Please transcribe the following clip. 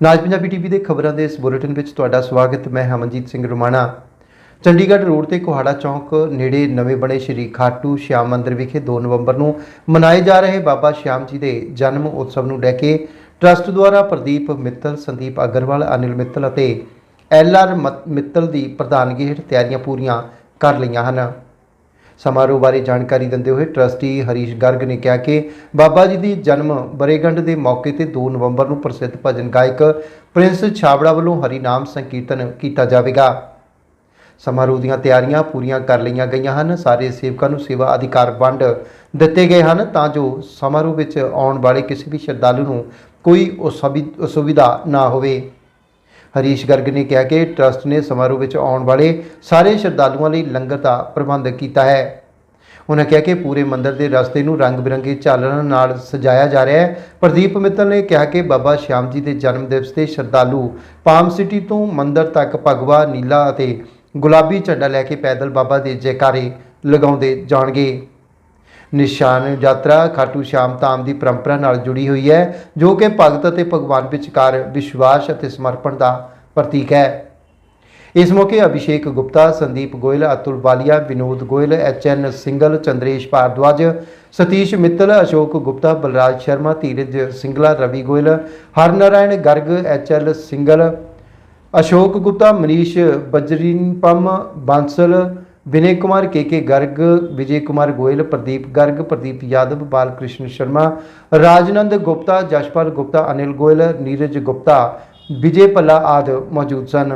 ਨਾਜ Punjabi TV ਦੇ ਖਬਰਾਂ ਦੇ ਇਸ ਬੁਲੇਟਿਨ ਵਿੱਚ ਤੁਹਾਡਾ ਸਵਾਗਤ, ਮੈਂ ਹਮਨਜੀਤ ਸਿੰਘ ਰੁਮਾਣਾ। ਚੰਡੀਗੜ੍ਹ ਰੋਡ ਤੇ ਕੋਹਾੜਾ ਚੌਂਕ ਨੇੜੇ ਨਵੇਂ ਬਣੇ ਸ਼੍ਰੀ ਖਾਟੂ ਸ਼ਿਆਮ ਮੰਦਿਰ ਵਿਖੇ 2 ਨਵੰਬਰ ਨੂੰ ਮਨਾਏ ਜਾ ਰਹੇ ਬਾਬਾ ਸ਼ਿਆਮ ਜੀ ਦੇ ਜਨਮ ਉਤਸਵ ਨੂੰ ਲੈ ਕੇ ਟਰਸਟ ਦੁਆਰਾ ਪ੍ਰਦੀਪ ਮਿੱਤਲ, ਸੰਦੀਪ ਅਗਰਵਾਲ, ਅਨਿਲ ਮਿੱਤਲ ਅਤੇ ਐਲ ਆਰ ਮਿੱਤਲ ਦੀ ਪ੍ਰਧਾਨਗੀ ਹੇਠ ਤਿਆਰੀਆਂ ਪੂਰੀਆਂ ਕਰ ਲਈਆਂ ਹਨ। ਸਮਾਰੋਹ ਬਾਰੇ ਜਾਣਕਾਰੀ ਦਿੰਦੇ ਹੋਏ ਟਰਸਟੀ ਹਰੀਸ਼ ਗਰਗ ਨੇ ਕਿਹਾ ਕਿ ਬਾਬਾ ਜੀ ਦੀ ਜਨਮ ਬਰੇਗੰਢ ਦੇ ਮੌਕੇ ਤੇ 2 ਨਵੰਬਰ ਨੂੰ ਪ੍ਰਸਿੱਧ ਭਜਨ ਗਾਇਕ ਪ੍ਰਿੰਸ ਛਾਬੜਾ ਵੱਲੋਂ ਹਰੀ ਨਾਮ ਸੰਕੀਰਤਨ ਕੀਤਾ ਜਾਵੇਗਾ। ਸਮਾਰੋਹ ਦੀਆਂ ਤਿਆਰੀਆਂ ਪੂਰੀਆਂ ਕਰ ਲਈਆਂ ਗਈਆਂ ਹਨ। ਸਾਰੇ ਸੇਵਕਾਂ ਨੂੰ ਸੇਵਾ ਅਧਿਕਾਰ ਵੰਡ ਦਿੱਤੇ ਗਏ ਹਨ ਤਾਂ ਜੋ ਸਮਾਰੋਹ ਵਿੱਚ ਆਉਣ ਵਾਲੇ ਕਿਸੇ ਵੀ ਸ਼ਰਧਾਲੂ ਨੂੰ ਕੋਈ ਅਸੁਵਿ- ਅਸੁਵਿਧਾ ਨਾ ਹੋਵੇ। ਹਰੀਸ਼ ਗਰਗ ਨੇ ਕਿਹਾ ਕਿ ਟਰਸਟ ਨੇ ਸਮਾਰੋਹ ਵਿੱਚ ਆਉਣ ਵਾਲੇ ਸਾਰੇ ਸ਼ਰਧਾਲੂਆਂ ਲਈ ਲੰਗਰ ਦਾ ਪ੍ਰਬੰਧ ਕੀਤਾ ਹੈ। ਉਹਨਾਂ ਕਿਹਾ ਕਿ ਪੂਰੇ ਮੰਦਰ ਦੇ ਰਸਤੇ ਨੂੰ ਰੰਗ ਬਿਰੰਗੇ ਝਾਲਰਾਂ ਨਾਲ ਸਜਾਇਆ ਜਾ ਰਿਹਾ ਹੈ। ਪ੍ਰਦੀਪ ਮਿੱਤਲ ਨੇ ਕਿਹਾ ਕਿ ਬਾਬਾ ਸ਼ਿਆਮ ਜੀ ਦੇ ਜਨਮ ਦਿਵਸ ਤੇ ਸ਼ਰਧਾਲੂ ਪਾਮ ਸਿਟੀ ਤੋਂ ਮੰਦਰ ਤੱਕ ਭਗਵਾ, ਨੀਲਾ ਅਤੇ ਗੁਲਾਬੀ ਝੰਡਾ ਲੈ ਕੇ ਪੈਦਲ ਬਾਬਾ ਦੇ ਜੈਕਾਰੇ ਲਗਾਉਂਦੇ ਜਾਣਗੇ। ਨਿਸ਼ਾਨ ਯਾਤਰਾ ਖਾਟੂ ਸ਼ਾਮ ਧਾਮ ਦੀ ਪਰੰਪਰਾ ਨਾਲ ਜੁੜੀ ਹੋਈ ਹੈ, ਜੋ ਕਿ ਭਗਤ ਅਤੇ ਭਗਵਾਨ ਵਿਚਕਾਰ ਵਿਸ਼ਵਾਸ ਅਤੇ ਸਮਰਪਣ ਦਾ ਪ੍ਰਤੀਕ ਹੈ। ਇਸ ਮੌਕੇ Abhishek Gupta, Sandeep Goyal, Atul Balia, Vinod Goyal, H N Singal, Chandresh Bhardwaj, Satish Mittal, Ashok Gupta, Balraj Sharma, Dheeraj Singla, Ravi Goyal, Harnarayan Garg, H L Singal, Ashok Gupta, Manish ਬਜਰੀਨਪਮ, Bansal Vinay Kumar, K K Garg, Vijay Kumar Goyal, Pradeep Garg, Pradeep Yadav Bal Krishan Sharma, Rajnand Gupta, Jaspal Gupta, Anil Goyal, Neeraj Gupta, Vijay Palla ਆਦਿ ਮੌਜੂਦ ਸਨ।